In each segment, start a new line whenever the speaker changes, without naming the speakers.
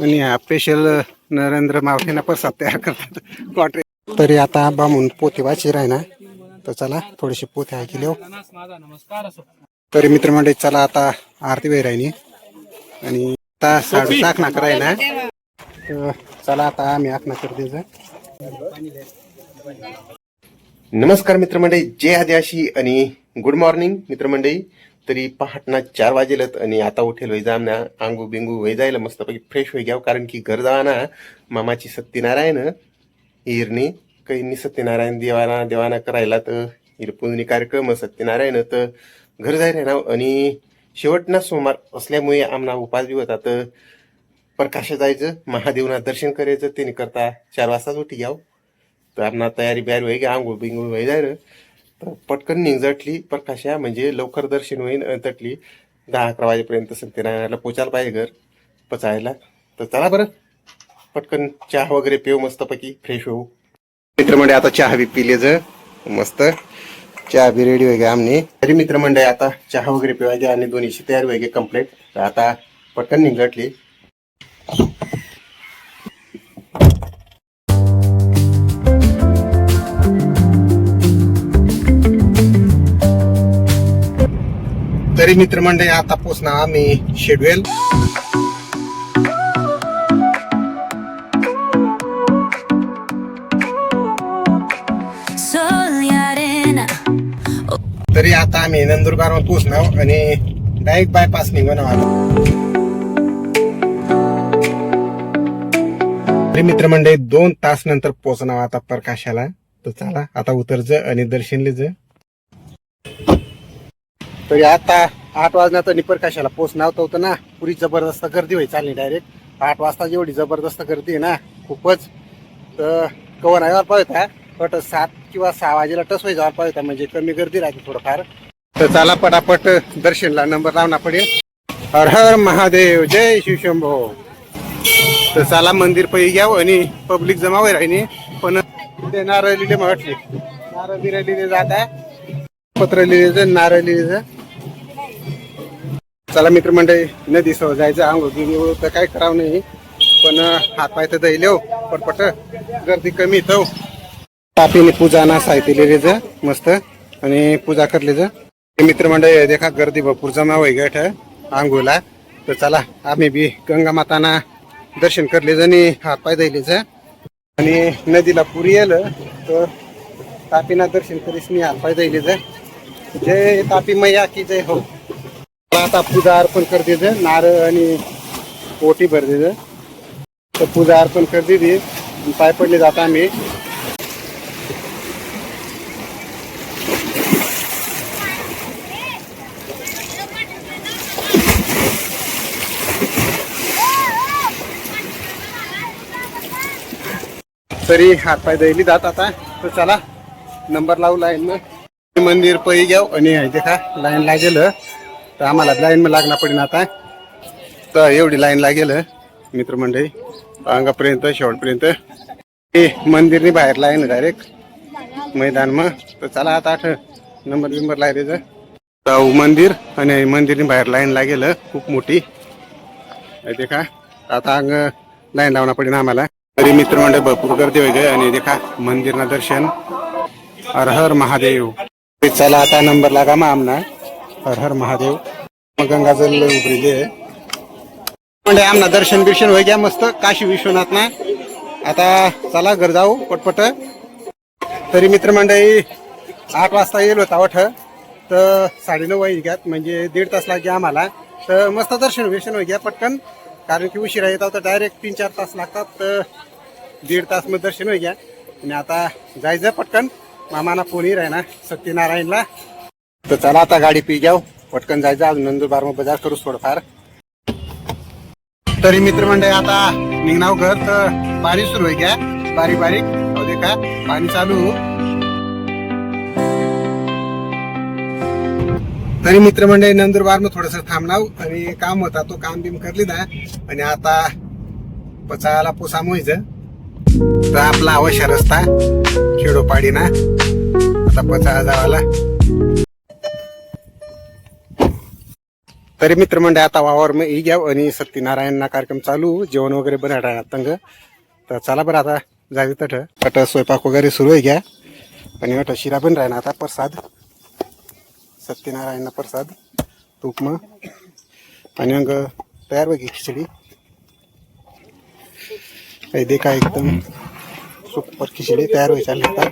आणि हा स्पेशल नरेंद्र मावठेना प्रसाद तयार करतात. क्वाटरे तरी आता बामून पोते वाची राही ना तर चला थोडेसे पोते ऐकले हो तरी मित्रमंडळी चला आता आरती वेळ राहिली. आणि आता साडू आखना करायला तर चला आता आम्ही आखना करते
नमस्कार मित्रमंडळी जय आदिवासी आणि गुड मॉर्निंग मित्रमंडळी. तरी पहाटना चार वाजेलत आणि आता उठेल वय जामना आंगू बिंगू वय जायला मस्तपैकी फ्रेश होई घ्याव. कारण की घर जावाना मामाची सत्यनारायण हिरणी कैनी सत्यनारायण देवाना देवाना करायला तर हिरपुंजनी कार्यक्रम सत्यनारायण तर घर जाय ना. आणि शेवटना सोमवार असल्यामुळे आमना उपास बी होता तर प्रकाश जायचं महादेवना दर्शन करायचं. त्याने करता चार वाजताच उठी घ्याव. तर आमना तयारी बियारी होई घ्या. आंघोळ बिंगूळ होई जाय तर पटकन निघजटली प्रकाशा म्हणजे लवकर दर्शन होईन तटली. दहा अकरा वाजेपर्यंत सत्यनारायणाला पोचायला पाहिजे घर पचायला. तर चला बरं. पटकन चहा वगैरे पिऊ मस्तपैकी फ्रेश होऊ. मित्रमंडळी आता चहा बी पिले ज मस्त. चहा बी रेडी वगैरे आमने. तरी मित्रमंडळी आता चहा वगैरे पिवायचे आणि दोन्हीची तयारी वगैरे कंप्लीट आता पटकन निघटली
तरी मित्रमंडळी आता पोचणार आम्ही
शेड्यूल
तरी आता आम्ही नंदुरबारमध्ये पोचणार आणि डायरेक्ट बायपास निघून आलो तरी मित्रमंडळी दोन तास नंतर पोचणार आता प्रकाशाला. तर चला आता उतरज आणि दर्शनले ज. तरी आता आठ वाजण्यात आणि प्रकाशाला पोचणार होतं ना. पुरी जबरदस्त गर्दी होई चालली डायरेक्ट आठ वाजता जेवढी जबरदस्त गर्दी आहे ना खूपच. तर कवर नाही पाहिजे पट सात किंवा सहा वाजेला टस व्हायचा पाहिजे म्हणजे कमी गर्दी राहते थोडंफार. तर चला पटापट दर्शनला नंबर लावणार पडेल हर हर महादेव जय शिवशंभो तर चला मंदिर पै घ्यावं आणि पब्लिक जमा होई राहिनी पण ते नारळ लिहिले म्हटले नारळ बिरळ लिहिले जात. आहे पत्र लिहिले नारळ लिहिले चला मित्रमंडळी नदी सह जायचं आंघोळ बिंघोळ तर काय करावं नाही. पण हात पाय तर दैले हो पटपट. गर्दी कमी येतो हो. तापीने पूजा ना साहित्य लिहिलेच मस्त. आणि पूजा करलेच मित्रमंडळी देखा गर्दी भरपूर जमा होई गठ आंघोळला. तर चला आम्ही बी गंगा माताना दर्शन करले आणि हात पाय दैलेच आणि नदीला पुरी येलं तर तापीना दर्शन करीस मी हात पाय जा. जय तापी मैया की जय हो. आता पूजा अर्पण कर दे नारळ आणि ओटी भर दे तर पूजा अर्पण कर दिली पाय पडले जाता आम्ही. तरी हातपाय दैली जात आता. तर चला नंबर लावू लाईन मंदिर पै घ्याव आणि देखा लाईन लागेल. तर आम्हाला लाईन मग लागणार पडेल आता. तर एवढी लाईन लागेल मित्रमंडळी. अंगापर्यंत शेवटपर्यंत. हे मंदिरनी बाहेर लाईन डायरेक्ट मैदान मग. तर चला आता आठ नंबर बिंबर लायरेचं जाऊ मंदिर आणि मंदिरनी बाहेर लाईन लागेल खूप मोठी. देखा आता अंग लाईन लावणं पडेल आम्हाला. तरी मित्रमंडळ भरपूर गर्दी वगैरे आणि देखा मंदिरना दर्शन. हर हर महादेव. ते चला आता नंबर लागा मग आमना. हर हर महादेव। मग गंगाजल उभरेली आहे। म्हणजे आमना दर्शन बिर्शन व्हाय घ्या मस्त काशी विश्वनाथ ना। आता चला घर जाऊ पटपट। तरी मित्रमंडळी आठ वाजता येईल होता वठ। तर साडेनऊ वाजता घ्यात म्हणजे दीड तास लागे आम्हाला। तर मस्त दर्शन बिर्शन व्हाय घ्या पटकन। कारण की उशिरा येतात तर डायरेक्ट तीन चार तास लागतात तर दीड तास मग दर्शन होई घ्या आणि आता जायचं पटकन। मामाना फोन राही ना सत्यनारायणला तर चला आता गाडी पी घ्याव पटकन जायचं. आज नंदुरबार मग बाजार करूच थोडंफार. तरी मित्रमंडळी आता निघणार घर तर पाणी सुरू आहे घ्या. बारीक बारीक अहो दे का? पाणी चालू. तरी मित्रमंडळी नंदुरबार मग थोडस थांबणार. आणि काम होता तो काम बिम करली ना आणि आता पचायला पोसा मोयचं तर आपला अवश्य रस्ता खेडोपाडी ना आता पचायला जावाला तरी मित्रमंडळ आता वावर मग ही घ्याव आणि सत्यनारायणना कार्यक्रम चालू जेवण वगैरे बरं राहणार तंग. तर चला बरं आता जावी तट अट स्वयंपाक वगैरे सुरू आहे घ्या. आणि वाटत शिरा पण राहणार आता प्रसाद. सत्यनारायणना प्रसाद तूप मग. आणि मग तयार बघी खिचडी. काही दे काय एकदम सुपर खिचडी तयार व्हायची आता.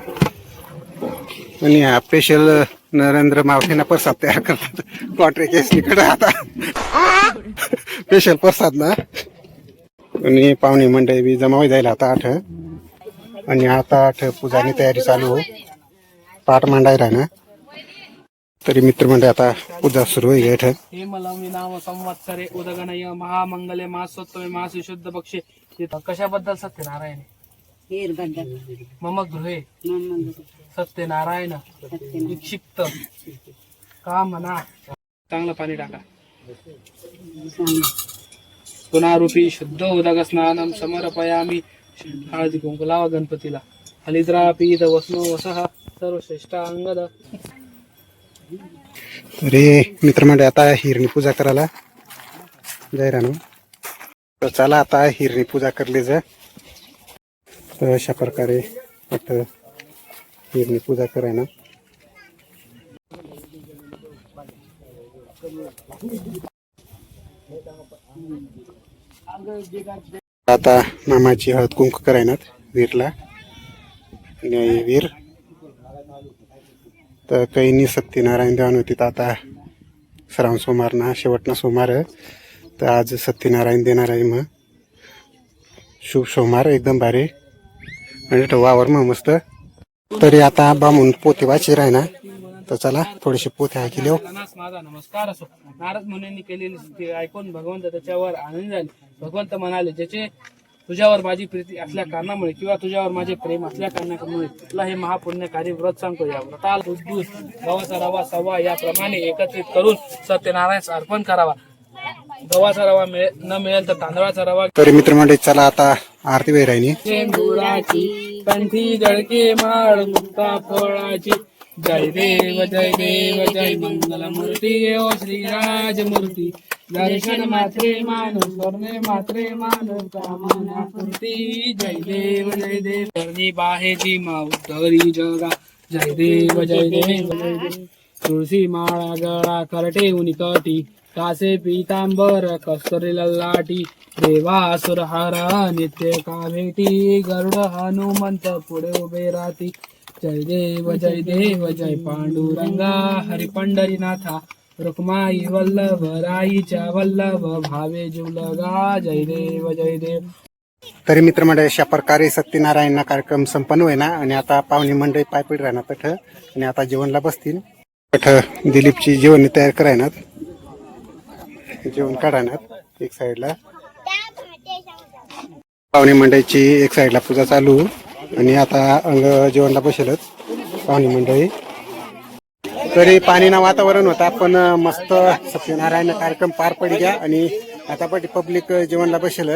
आणि हा स्पेशल नरेंद्र मावठेना प्रसाद तयार करतात. लॉटरी केस निकड आता. स्पेशल प्रसाद ना. आणि पाहुणे मंडळी बी जमा होई जायला आता आठ. आणि आता आठ पूजानी तयारी चालू हो. पाठ मांडायला ना तरी मित्रमंडळ आता पूजा सुरू होईल इथं.
हे मलमी नाम संवत्सरे उदगणय महामंगले महासत्वमे महासु शुद्ध पक्षे इथं कशाबद्दल सत्यनारायण? मम गृहे सत्यनारायण. विक्षिप्त. कामना. चांगलं पाणी टाका. पुनारूपी शुद्ध उदक स्नानम समर्पयामी. हळदी कुंकू लावा गणपतीला. हलिद्रा पीत वसनो वसः. सर्वश्रेष्ठ अंगद
तरी मित्रमंडळ आता हिरणी पूजा करायला. जाय रानू तर चला आता हिरणी पूजा करली जा. तर अशा प्रकारे पट हिरणी पूजा करायला. आता मामाची हळद कुंकू करायनात वीरला. आणि वीर. तर कैनी सत्यनारायण देवान होती तर आता श्रावण सोमार ना शेवटना सोमार तर आज सत्यनारायण देणार आहे मग. शुभ सोमवार एकदम भारी. म्हणजे तो वावर मग मस्त. तरी आता बामून पोते वाची राही ना. तर चला थोडेसे पोते ऐकले
नास माझा नमस्कार असो. नारद मुनींनी केलेली ऐकून भगवंत त्याच्यावर आनंद झाले. भगवंत म्हणाले ज्याचे तुझ्यावर माझी प्रीती असल्या कारणामुळे किंवा तुझ्यावर माझे प्रेम असल्या कारणामुळे तुला हे महापुण्यकारी व्रत सांगतो. या व्रताला दूध गव्हाचा रवा सव्वा याप्रमाणे एकत्रित करून सत्यनारायण अर्पण करावा. गव्हाचा रवा मिळे न मिळेल तर तांदळाचा रवा
तरी मित्रमंडळी चला आता आरती वेळ
शेंदुराची कंठी जळके माळ मुक्ता फळाची. जय देव जय देव जय मंगल मूर्ती ओ श्रीराज मूर्ती दर्शन मात्रे मानव स्वर्णे मात्रे मानव कामना पूर्ती जय देव जय देव. करणी बाहेची माउतरी जगा. जय देव जय देव जय देव. तुळशी माळा गळा करटे उनिकटी. कासे पीतांबर कस्तुरी लल्लाटी देवासुर हरा नित्य कामेटी गरुड हनुमंत पुढे उभे राहती. जय देव जय देव जय पांडुरंगा हरी पंढरीनाथा रुक्माई वल्लभ राईच्या वल्लभ भावे जुलगा जय देव जय देव.
तरी मित्रमंडळ अशा प्रकारे सत्यनारायणना कार्यक्रम संपन्न होईना आणि आता पाहुणे मंडळी पाय पड राहणार तठ आणि आता जेवणला बसतील. तठ दिलीपची जेवण तयार करायनात. जेवण काढणार एक साईडला. पाहुणे मंडळीची एक साईडला पूजा चालू. आणि आता अंग जेवणला बसेलच पाहुणे मंडळी. तरी पाणीना वातावरण होता. पण मस्त सत्यनारायण कार्यक्रम पार पडी घ्या. आणि आता पण पब्लिक जेवणला बसेल.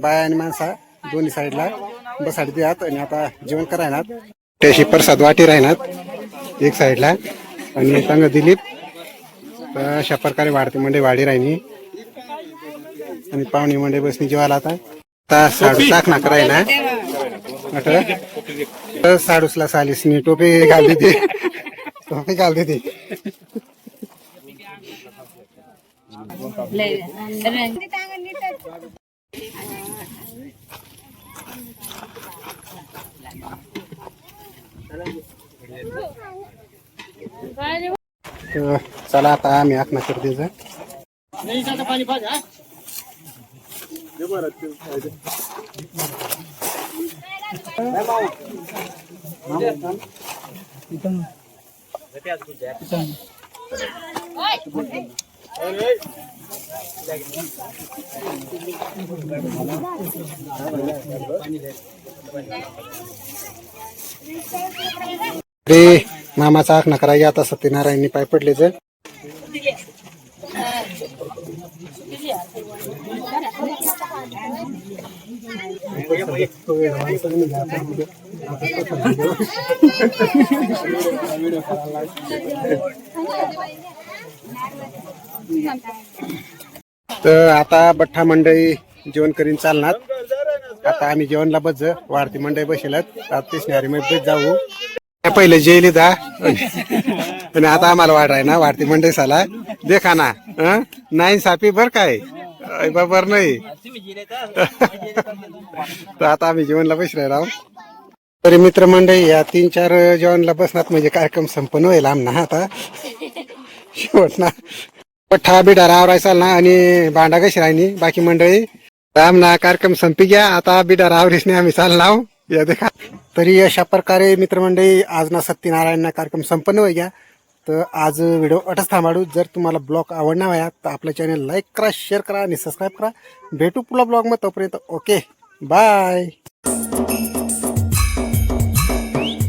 बाया आणि माणसा दोन्ही साईडला बसाडी द्यात आणि आता जेवण करायनात त्याशी प्रसाद वाटी राहणार एक साईडला. आणि संग दिलीप. तर अशा प्रकारे वाढते म्हणजे वाढी राहिनी आणि पाहुणे म्हणजे बसनी जेवायला आता आता साडू चाकणा करायला तर साडूसला सालीसनी टोपी घालते ती टोपी घालते ती तर चला आता आम्ही आखना करते जा. रे मामाचा आखना करायची आता सत्यनारायणनी पाय पडले जर. तर आता बठ्ठा मंडळी जेवण करीन चालणार. आता आम्ही जेवणला बस वाढती मंडळी बसेलात. आता तेच मध्ये जाऊ. पहिले जेली जा आणि आता आम्हाला वाढ ना वाढती मंडई साला. देखा ना नाही सापी बर काय? अय नाही. तर आता आम्ही जेवणला बसले राव. तरी मित्र मंडळी या तीन चार जेवणला बसणार म्हणजे कार्यक्रम संपन्न होईल आमना आता. शेवट ना. पठ्ठा बिडा रावरायचा ना आणि भांडा कशी राहिनी बाकी मंडळी आमना कार्यक्रम संपी घ्या. आता बिडा रावरीसने आम्ही चाललाव या देखा. तरी अशा प्रकारे मित्रमंडळी आज ना सत्यनारायण कार्यक्रम संपन्न होई गया. तर आज व्हिडिओ अटच थांबाडू. जर तुम्हाला ब्लॉग आवडणार आहे तर आपलं चॅनल लाईक करा शेअर करा आणि सबस्क्राईब करा. भेटू पुढला ब्लॉग मग तोपर्यंत ओके. बाय.